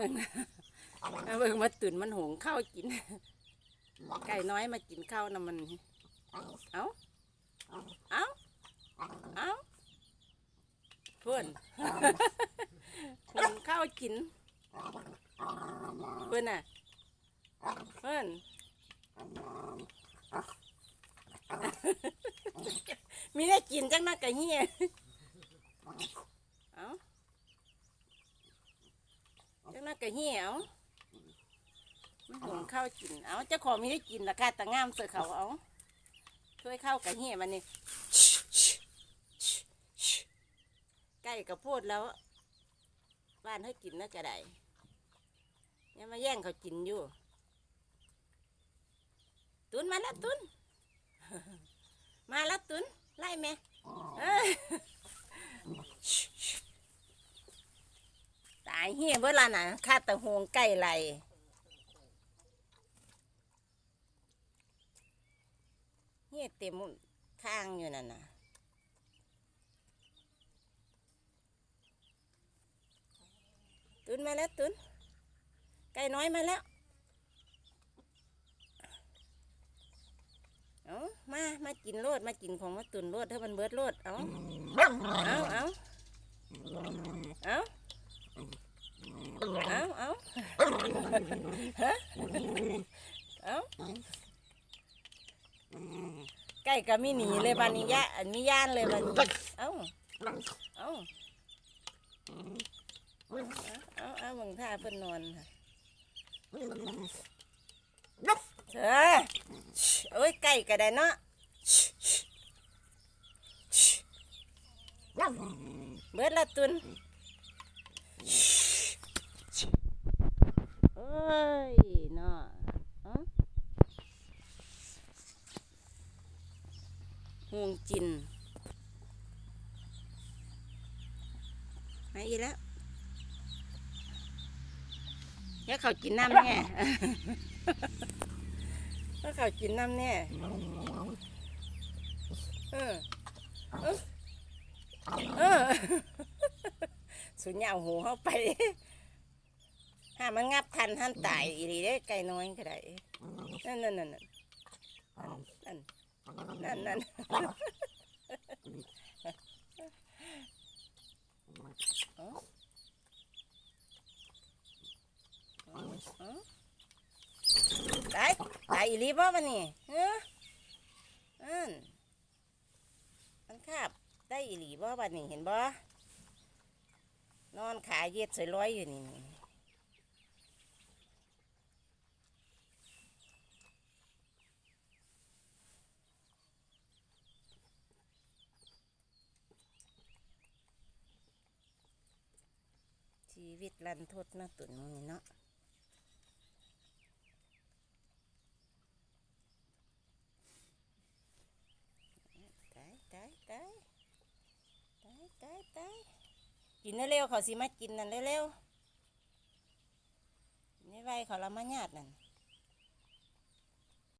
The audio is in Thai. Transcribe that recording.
บิ่งเอาเบิ่งมาตุนมันหงข้าวกิน ไก่น้อยมากินข้าวนะมัน เอ้า เอ้า เอ้าเพื่อนหงข้าวกิน เพื่อนน่ะ เพื่อนมีได้กินจังนักกะเฮียเอ้าจังนั กกะเฮียเอ้ามันหุงข้าวกินเอ้าเจ้าของมีได้กินราคาตะงามเสือเขาเอ้าช่วยข้าวกะเฮียมันนี่ใกล้กับโพดแล้ว บ้านให้กินน่าจะได้ยังมาแย่งเขากินอยู่ ตุนมาแล้วตุน มาแล้วตุนไล่แม่ เฮียเวลาน่ะข้าตะหงไก่ไหลเฮียเต็มข้างอยู่นั่นน่ะตุนมาแล้วตุนไก่น้อยมาแล้วเอามา มากินโลดมากินของมาตุนโลดถ้ามันเบิดโลดเอาเอาเอาเอา เอาเอาฮะเอาไก่ก็มีหนีเลยบันนี้ยะอันมีย่านเลยบันนี้เอาเอาเอาเอามึงท่าเพิ่นนอนค่ะเออเอ้ยไก่ก็ได้เนาะเบิดละตุนเอ้ยเนาะเอ้า ห่วงจินมาอีแล้วแล้วเขากินน้ำแน่ถ้าเขากินน้ำแน่เออเออเออสุญญาหูเข้าไปถ้ามันงับทันท่านตายอีหลีได้ไก่น้อยก็ได้นั่นนั่นนั่นนั่น นั่นนั่นนั่นเอ้าเอ้าเอ้าตายตายอีหลีบ่มันนี่เฮ้ออันมันคาบได้อีหลีบ่บัดนี้เห็นบ่นอนขาเย็ดใส่ร้อยอยู่นี่ ชีวิตรันทดเนาะตุ่นมึงนี่เนาะตายตายตายตายตายตายกินเร็วเขาสิมากินนั่นเร็วๆนี่ไว้เขาละมาญาตินั่น